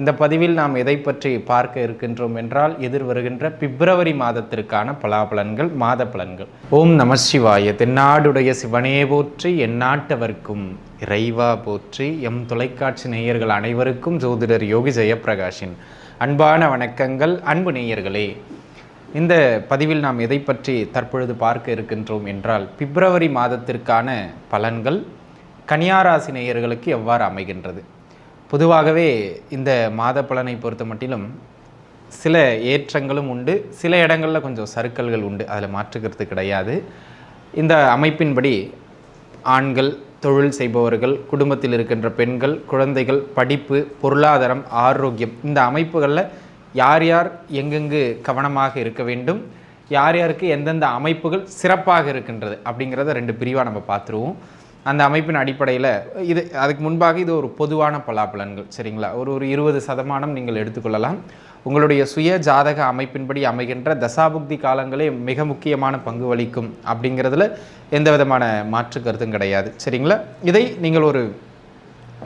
இந்த பதிவில் நாம் எதை பற்றி பார்க்க இருக்கின்றோம் என்றால் எதிர் வருகின்ற பிப்ரவரி மாதத்திற்கான பலாபலன்கள் மாத பலன்கள் ஓம் நம சிவாய. தென்னாடுடைய சிவனே போற்றி எந்நாட்டவர்க்கும் இறைவா போற்றி. எம் தொலைக்காட்சி நேயர்கள் அனைவருக்கும் ஜோதிடர் யோகி ஜெயப்பிரகாஷின் அன்பான வணக்கங்கள். அன்பு நேயர்களே இந்த பதிவில் நாம் எதை பற்றி தற்பொழுது பார்க்க இருக்கின்றோம் என்றால் பிப்ரவரி மாதத்திற்கான பலன்கள் கன்னியாராசி நேயர்களுக்கு எவ்வாறு அமைகின்றது? பொதுவாகவே இந்த மாத பலனை பொறுத்த மட்டிலும் சில ஏற்றங்களும் உண்டு. சில இடங்களில் கொஞ்சம் சறுக்கல்கள் உண்டு. அதில் மாற்றுக்கிறது கிடையாது. இந்த அமைப்பின்படி ஆண்கள் தொழில் செய்பவர்கள் குடும்பத்தில் இருக்கின்ற பெண்கள் குழந்தைகள் படிப்பு பொருளாதாரம் ஆரோக்கியம் இந்த அமைப்புகளில் யார் யார் எங்கெங்கு கவனமாக இருக்க வேண்டும் யார் யாருக்கு எந்தெந்த அமைப்புகள் சிறப்பாக இருக்கின்றது அப்படிங்கிறத ரெண்டு பிரிவாக நம்ம பார்த்துருவோம். அந்த அமைப்பின் அடிப்படையில் இது அதுக்கு முன்பாக இது ஒரு பொதுவான பலாபலன்கள் சரிங்களா? ஒரு ஒரு இருபது சதமானம் நீங்கள் எடுத்துக்கொள்ளலாம். உங்களுடைய சுய ஜாதக அமைப்பின்படி அமைகின்ற தசாபுக்தி காலங்களே மிக முக்கியமான பங்கு வகிக்கும் அப்படிங்கிறதுல எந்த விதமான மாற்று கருத்தும் கிடையாது சரிங்களா? இதை நீங்கள் ஒரு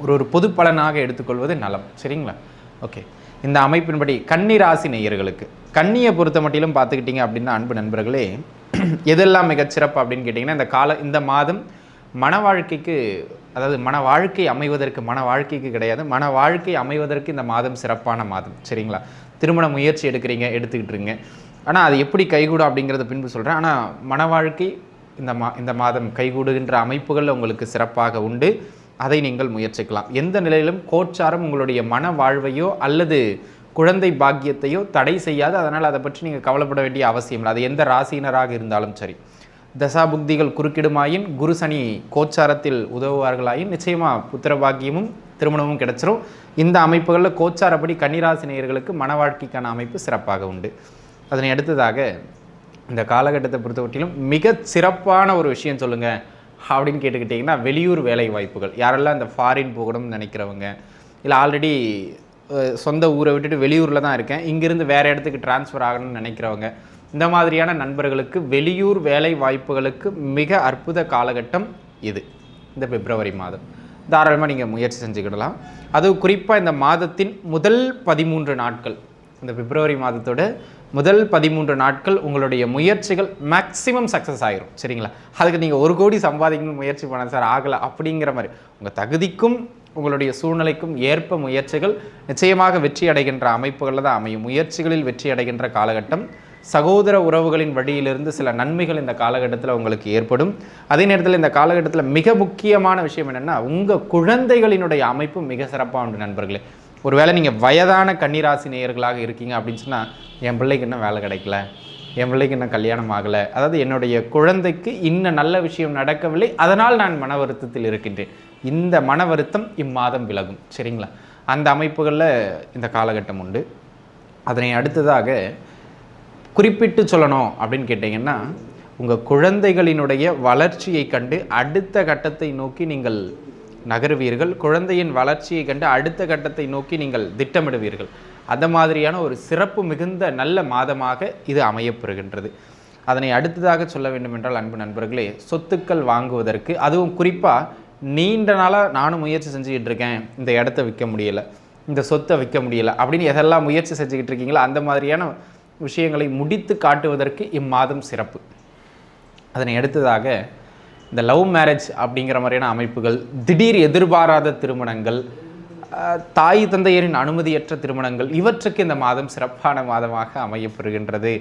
ஒரு ஒரு பொது பலனாக எடுத்துக்கொள்வது நலம் சரிங்களா? ஓகே. இந்த அமைப்பின்படி கன்னி ராசி நேயர்களுக்கு கன்னியை பொறுத்த மட்டிலும் பார்த்துக்கிட்டிங்க அப்படின்னா அன்பு நண்பர்களே எதெல்லாம் மிகச்சிறப்பு அப்படின்னு கேட்டிங்கன்னா இந்த கால இந்த மாதம் மன வாழ்க்கைக்கு அதாவது மன வாழ்க்கை அமைவதற்கு மன வாழ்க்கைக்கு கிடையாது. மன வாழ்க்கை அமைவதற்கு இந்த மாதம் சிறப்பான மாதம். சரிங்களா? திருமண முயற்சி எடுக்கிறீங்க எடுத்துக்கிட்டு இருங்க. ஆனால் அது எப்படி கைகூடும் அப்படிங்கிறத பின்பு சொல்கிறேன் ஆனால் மன வாழ்க்கை இந்த மா இந்த மாதம் கைகூடுகின்ற அமைப்புகள் உங்களுக்கு சிறப்பாக உண்டு. அதை நீங்கள் முயற்சிக்கலாம். எந்த நிலையிலும் கோச்சாரம் உங்களுடைய மன வாழ்வையோ அல்லது குழந்தை பாக்கியத்தையோ தடை செய்யாது. அதனால் அதை பற்றி நீங்கள் கவலைப்பட வேண்டிய அவசியம் இல்லை. அது எந்த ராசியினராக இருந்தாலும் சரி. தசாபுக்திகள் குறுக்கிடுமாயின் குரு சனி கோச்சாரத்தில் உதவுவார்களாயின் நிச்சயமாக புத்திர பாக்கியமும் திருமணமும் கிடைச்சிரும். இந்த அமைப்புகளில் கோச்சாரப்படி கன்னிராசி நேயர்களுக்கு மன வாழ்க்கைக்கான அமைப்பு சிறப்பாக உண்டு. அதனை அடுத்ததாக இந்த காலகட்டத்தை பொறுத்தவரையிலும் மிக சிறப்பான ஒரு விஷயம் சொல்லுங்கள் அப்படின்னு கேட்டுக்கிட்டிங்கன்னா வெளியூர் வேலை வாய்ப்புகள் யாரெல்லாம் இந்த ஃபாரின் போகணும்னு நினைக்கிறவங்க இல்லை ஆல்ரெடி சொந்த ஊரை விட்டுட்டு வெளியூரில் தான் இருக்கேன் இங்கேருந்து வேறு இடத்துக்கு டிரான்ஸ்ஃபர் ஆகணும்னு நினைக்கிறவங்க இந்த மாதிரியான நண்பர்களுக்கு வெளியூர் வேலை வாய்ப்புகளுக்கு மிக அற்புத காலகட்டம் இது இந்த பிப்ரவரி மாதம். தாராளமாக நீங்கள் முயற்சி செஞ்சுக்கிடலாம். அது குறிப்பாக இந்த மாதத்தின் முதல் பதிமூன்று நாட்கள். இந்த பிப்ரவரி மாதத்தோட முதல் பதிமூன்று நாட்கள் உங்களுடைய முயற்சிகள் மேக்ஸிமம் சக்ஸஸ் ஆகிரும் சரிங்களா? அதுக்கு நீங்கள் ஒரு கோடி சம்பாதிக்கணும் முயற்சி பண்ண சார் ஆகலை அப்படிங்கிற மாதிரி. உங்கள் தகுதிக்கும் உங்களுடைய சூழ்நிலைக்கும் ஏற்ப முயற்சிகள் நிச்சயமாக வெற்றி அடைகின்ற அமைப்புகளில் தான் அமையும். முயற்சிகளில் வெற்றி அடைகின்ற காலகட்டம் சகோதர உறவுகளின் வழியிலிருந்து சில நன்மைகள் இந்த காலகட்டத்தில் உங்களுக்கு ஏற்படும். அதே நேரத்தில் இந்த காலகட்டத்தில் மிக முக்கியமான விஷயம் என்னென்னா உங்கள் குழந்தைகளினுடைய அமைப்பு மிக சிறப்பாக உண்டு நண்பர்களே. ஒருவேளை நீங்கள் வயதான கன்னிராசி நேயர்களாக இருக்கீங்க அப்படின்னு சொன்னால் என் பிள்ளைக்கு இன்னும் வேலை கிடைக்கல என் பிள்ளைக்கு இன்னும் கல்யாணம் ஆகலை அதாவது என்னுடைய குழந்தைக்கு இன்னும் நல்ல விஷயம் நடக்கவில்லை அதனால் நான் மன வருத்தத்தில் இருக்கின்றேன். இந்த மன வருத்தம் இம்மாதம் விலகும் சரிங்களா? அந்த அமைப்புகளில் இந்த காலகட்டம் உண்டு. அதனை அடுத்ததாக குறிப்பிட்டு சொல்லணும் அப்படின்னு கேட்டிங்கன்னா உங்கள் குழந்தைகளினுடைய வளர்ச்சியை கண்டு அடுத்த கட்டத்தை நோக்கி நீங்கள் நகருவீர்கள். குழந்தையின் வளர்ச்சியை கண்டு அடுத்த கட்டத்தை நோக்கி நீங்கள் திட்டமிடுவீர்கள். அந்த மாதிரியான ஒரு சிறப்பு மிகுந்த நல்ல மாதமாக இது அமையப்பெறுகின்றது அதனை அடுத்ததாக சொல்ல வேண்டும் என்றால் அன்பு நண்பர்களே சொத்துக்கள் வாங்குவதற்கு அதுவும் குறிப்பாக நீண்ட நாளாக நானும் முயற்சி செஞ்சுக்கிட்டு இருக்கேன். இந்த இடத்த விற்க முடியலை இந்த சொத்தை விற்க முடியலை அப்படின்னு எதெல்லாம் முயற்சி செஞ்சுக்கிட்டு இருக்கீங்களோ அந்த மாதிரியான விஷயங்களை முடித்து காட்டுவதற்கு இம்மாதம் சிறப்பு. அதனை அடுத்ததாக இந்த லவ் மேரேஜ் அப்படிங்கிற மாதிரியான அமைப்புகள் திடீர் எதிர்பாராத திருமணங்கள் தாய் தந்தையரின் அனுமதியற்ற திருமணங்கள் இவற்றுக்கு இந்த மாதம் சிறப்பான மாதமாக அமையப்பெறுகின்றது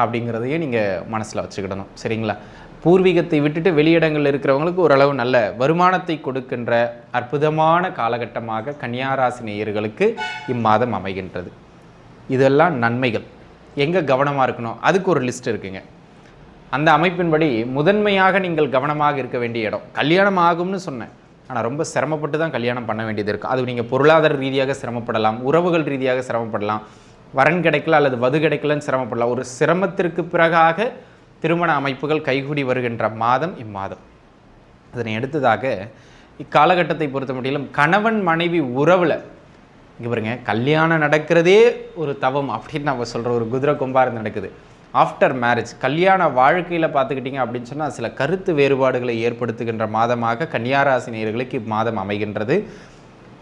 அப்படிங்கிறதையும் நீங்கள் மனசில் வச்சுக்கிடணும். சரிங்களா? பூர்வீகத்தை விட்டுட்டு வெளியிடங்களில் இருக்கிறவங்களுக்கு ஓரளவு நல்ல வருமானத்தை கொடுக்கின்ற அற்புதமான காலகட்டமாக கன்னியாராசி நேயர்களுக்கு இம்மாதம் அமைகின்றது. இதெல்லாம் நன்மைகள். எங்கே கவனமாக இருக்கணும்? அதுக்கு ஒரு லிஸ்ட் இருக்குங்க. அந்த அமைப்பின்படி முதன்மையாக நீங்கள் கவனமாக இருக்க வேண்டிய இடம். கல்யாணம் ஆகும்னு சொன்னேன். ஆனால் ரொம்ப சிரமப்பட்டு தான் கல்யாணம் பண்ண வேண்டியது இருக்குது அது நீங்கள் பொருளாதார ரீதியாக சிரமப்படலாம் உறவுகள் ரீதியாக சிரமப்படலாம் வரன் கிடைக்கல அல்லது வது கிடைக்கலன்னு சிரமப்படலாம். ஒரு சிரமத்திற்கு பிறகாக திருமண அமைப்புகள் கைகூடி வருகின்ற மாதம் இம்மாதம். அதனை அடுத்ததாக இக்காலகட்டத்தை பொறுத்த முடியலும் கணவன் மனைவி உறவில் இங்கே பாருங்க கல்யாணம் நடக்கிறதே ஒரு தவம் அப்படின்னு நம்ம சொல்கிற ஒரு குதிரை கும்பாரம் நடக்குது. ஆஃப்டர் மேரேஜ் கல்யாண வாழ்க்கையில் பார்த்துக்கிட்டிங்க அப்படின்னு சொன்னால் சில கருத்து வேறுபாடுகளை ஏற்படுத்துகின்ற மாதமாக கன்னியாராசி நேர்களுக்கு இம்மாதம் அமைகின்றது.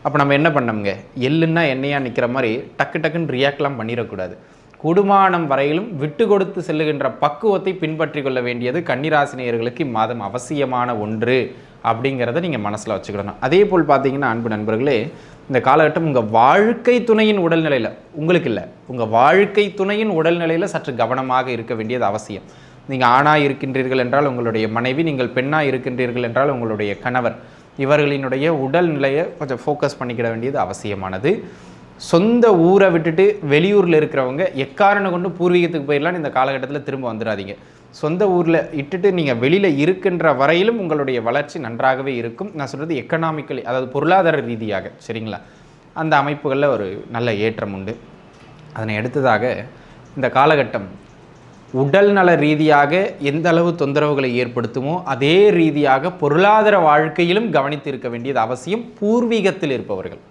அப்போ நம்ம என்ன பண்ணோம்ங்க எள்ளுன்னா எண்ணெயாக நிற்கிற மாதிரி டக்கு டக்குன்னு ரியாக்ட்லாம் பண்ணிடக்கூடாது. குடுமானம் வரையிலும் விட்டு கொடுத்து செல்லுகின்ற பக்குவத்தை பின்பற்றி கொள்ள வேண்டியது கன்னிராசினியர்களுக்கு இம்மாதம் அவசியமான ஒன்று அப்படிங்கிறத நீங்கள் மனசில் வச்சுக்கிடணும் அதே போல் பார்த்தீங்கன்னா அன்பு நண்பர்களே இந்த காலகட்டம் உங்கள் வாழ்க்கை துணையின் உடல்நிலையில் உங்களுக்கு இல்லை. உங்கள் வாழ்க்கை துணையின் உடல்நிலையில் சற்று கவனமாக இருக்க வேண்டியது அவசியம். நீங்கள் ஆணாக இருக்கின்றீர்கள் என்றால் உங்களுடைய மனைவி நீங்கள் பெண்ணாக இருக்கின்றீர்கள் என்றால் உங்களுடைய கணவர். இவர்களினுடைய உடல்நிலையை கொஞ்சம் ஃபோக்கஸ் பண்ணிக்கிட வேண்டியது அவசியமானது. சொந்த ஊரை விட்டுட்டு வெளியூரில் இருக்கிறவங்க எக்காரணம் கொண்டு பூர்வீகத்துக்கு போயிடலான்னு இந்த காலகட்டத்தில் திரும்ப வந்துடாதீங்க. சொந்த ஊரில் இட்டுட்டு நீங்கள் வெளியில் இருக்கின்ற வரையிலும் உங்களுடைய வளர்ச்சி நன்றாகவே இருக்கும். நான் சொல்கிறது எக்கனாமிக்கலி அதாவது பொருளாதார ரீதியாக சரிங்களா? அந்த அமைப்புகளில் ஒரு நல்ல ஏற்றம் உண்டு. அதனை அடுத்ததாக இந்த காலகட்டம் உடல் நல ரீதியாக எந்த அளவு தொந்தரவுகளை ஏற்படுத்துமோ அதே ரீதியாக பொருளாதார வாழ்க்கையிலும் கவனித்து இருக்க வேண்டியது அவசியம். பூர்வீகத்தில் இருப்பவர்கள்.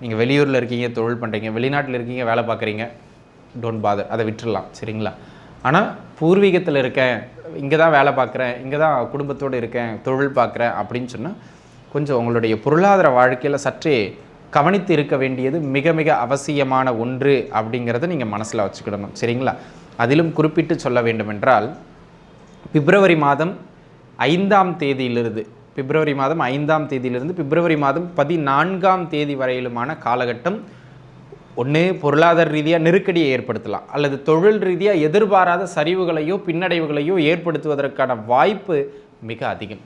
நீங்கள் வெளியூரில் இருக்கீங்க தொழில் பண்ணுறீங்க வெளிநாட்டில் இருக்கீங்க வேலை பார்க்குறீங்க டோன்ட் பாதர் அதை விட்டுடலாம் சரிங்களா? ஆனால் பூர்வீகத்தில் இருக்கேன் இங்கே தான் வேலை பார்க்குறேன் இங்கே தான் குடும்பத்தோடு இருக்கேன் தொழில் பார்க்குறேன் அப்படின்னு சொன்னால் கொஞ்சம் உங்களுடைய பொருளாதார வாழ்க்கையில் சற்றே கவனித்து இருக்க வேண்டியது மிக மிக அவசியமான ஒன்று அப்படிங்கிறத நீங்கள் மனசில் வச்சுக்கிடணும் சரிங்களா? அதிலும் குறிப்பிட்டு சொல்ல வேண்டுமென்றால் பிப்ரவரி மாதம் ஐந்தாம் தேதியிலிருந்து பிப்ரவரி மாதம் ஐந்தாம் தேதியிலிருந்து பிப்ரவரி மாதம் பதினான்காம் தேதி வரையிலுமான காலகட்டம் ஒன்று பொருளாதார ரீதியாக நெருக்கடியை ஏற்படுத்தலாம். அல்லது தொழில் ரீதியாக எதிர்பாராத சரிவுகளையோ பின்னடைவுகளையோ ஏற்படுத்துவதற்கான வாய்ப்பு மிக அதிகம்.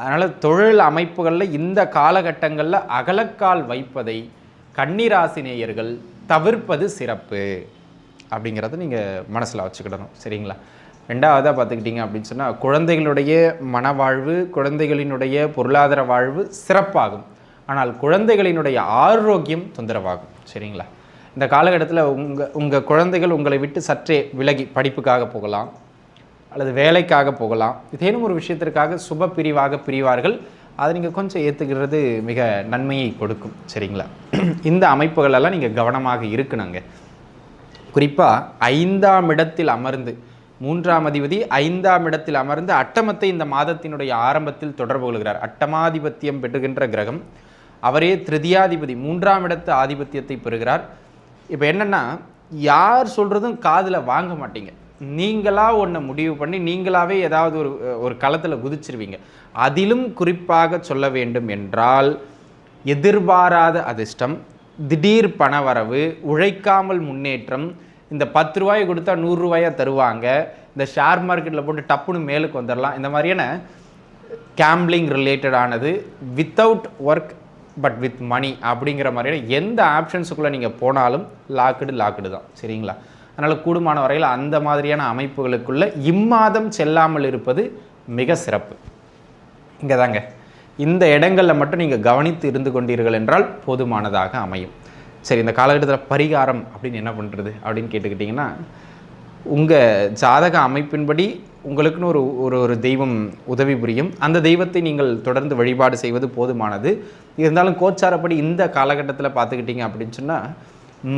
அதனால் தொழில் அமைப்புகளில் இந்த காலகட்டங்களில் அகலக்கால் வைப்பதை கன்னிராசினேயர்கள் தவிர்ப்பது சிறப்பு. அப்படிங்கிறத நீங்கள் மனசில் வச்சுக்கிடணும். சரிங்களா? ரெண்டாவதாக பார்த்துக்கிட்டிங்க அப்படின்னு சொன்னால் குழந்தைகளுடைய மனவாழ்வு குழந்தைகளினுடைய பொருளாதார வாழ்வு சிறப்பாகும். ஆனால் குழந்தைகளினுடைய ஆரோக்கியம் தொந்தரவாகும். சரிங்களா? இந்த காலகட்டத்தில் உங்கள் உங்கள் குழந்தைகள் உங்களை விட்டு சற்றே விலகி படிப்புக்காக போகலாம் அல்லது வேலைக்காக போகலாம். இதேனும் ஒரு விஷயத்திற்காக சுப பிரிவாக பிரிவார்கள். அதை நீங்கள் கொஞ்சம் ஏற்றுக்கிறது மிக நன்மையை கொடுக்கும். சரிங்களா? இந்த அமைப்புகளெல்லாம் நீங்கள் கவனமாக இருக்கணுங்க. குறிப்பாக ஐந்தாம் இடத்தில் அமர்ந்து மூன்றாம் அதிபதி ஐந்தாம் இடத்தில் அமர்ந்து அட்டமத்தை இந்த மாதத்தினுடைய ஆரம்பத்தில் தொடர்பு கொள்கிறார். அட்டமாதிபத்தியம் பெறுகின்ற கிரகம் அவரே திருதியாதிபதி மூன்றாம் இடத்து ஆதிபத்தியத்தை பெறுகிறார். இப்போ என்னென்னா யார் சொல்கிறதும் காதில் வாங்க மாட்டீங்க. நீங்களாக ஒன்றை முடிவு பண்ணி நீங்களாகவே ஏதாவது ஒரு ஒரு களத்தில் குதிச்சிருவீங்க. அதிலும் குறிப்பாக சொல்ல வேண்டும் என்றால் எதிர்பாராத அதிர்ஷ்டம் திடீர் பணவரவு உழைக்காமல் முன்னேற்றம் இந்த பத்து ரூபாயை கொடுத்தா நூறுரூவாயா தருவாங்க. இந்த ஷேர் மார்க்கெட்டில் போட்டு டப்புன்னு மேலுக்கு வந்துடலாம் இந்த மாதிரியான gambling ரிலேட்டடானது without work but with money அப்படிங்கிற மாதிரியான எந்த ஆப்ஷன்ஸுக்குள்ளே நீங்கள் போனாலும் லாக்குடு லாக்குடு தான். சரிங்களா? அதனால் கூடுமான வரையில் அந்த மாதிரியான அமைப்புகளுக்குள்ளே இம்மாதம் செல்லாமல் இருப்பது மிக சிறப்பு. இங்கே தாங்க இந்த இடங்களில் மட்டும் நீங்கள் கவனித்து இருந்து கொண்டீர்கள் என்றால் போதுமானதாக அமையும். சரி இந்த காலகட்டத்தில் பரிகாரம் அப்படின்னு என்ன பண்ணுறது அப்படின்னு கேட்டுக்கிட்டிங்கன்னா உங்கள் ஜாதக அமைப்பின்படி உங்களுக்குன்னு ஒரு ஒரு ஒரு தெய்வம் உதவி புரியும். அந்த தெய்வத்தை நீங்கள் தொடர்ந்து வழிபாடு செய்வது போதுமானது. இருந்தாலும் கோச்சாரப்படி இந்த காலகட்டத்தில் பார்த்துக்கிட்டிங்க அப்படின்னு சொன்னால்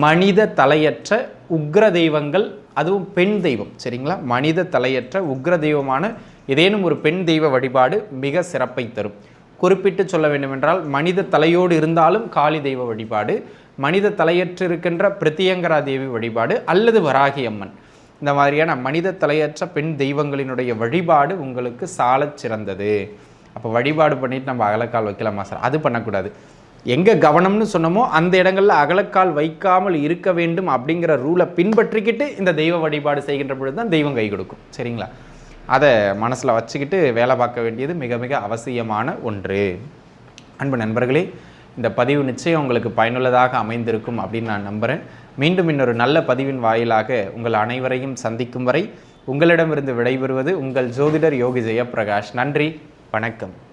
மனித தலையற்ற உக்ர தெய்வங்கள் அதுவும் பெண் தெய்வம் சரிங்களா? மனித தலையற்ற உக்ர தெய்வமான ஏதேனும் ஒரு பெண் தெய்வ வழிபாடு மிக சிறப்பை தரும். குறிப்பிட்டு சொல்ல வேண்டுமென்றால் மனித தலையோடு இருந்தாலும் காளி தெய்வ வழிபாடு மனித தலையற்று இருக்கின்ற பிரத்தியங்கரா தேவி வழிபாடு அல்லது வராகி அம்மன் இந்த மாதிரியான மனித தலையற்ற பெண் தெய்வங்களினுடைய வழிபாடு உங்களுக்கு சாலச் சிறந்தது. அப்போ வழிபாடு பண்ணிட்டு நம்ம அகலக்கால் வைக்கலாமா சார்? அது பண்ணக்கூடாது. எங்கே கவனம்னு சொன்னமோ அந்த இடங்களில் அகலக்கால் வைக்காமல் இருக்க வேண்டும் அப்படிங்கிற ரூலை பின்பற்றிக்கிட்டு இந்த தெய்வ வழிபாடு செய்கின்ற பொழுது தான் தெய்வம் கை கொடுக்கும். சரிங்களா? அதை மனசில் வச்சுக்கிட்டு வேலை பார்க்க வேண்டியது மிக மிக அவசியமான ஒன்று. அன்பு நண்பர்களே இந்த பதிவு நிச்சயம் உங்களுக்கு பயனுள்ளதாக அமைந்திருக்கும் அப்படின்னு நான் நம்புகிறேன் மீண்டும் இன்னொரு நல்ல பதிவின் வாயிலாக உங்கள் அனைவரையும் சந்திக்கும் வரை உங்களிடமிருந்து விடைபெறுவது உங்கள் ஜோதிடர் யோகி ஜெயபிரகாஷ் நன்றி வணக்கம்.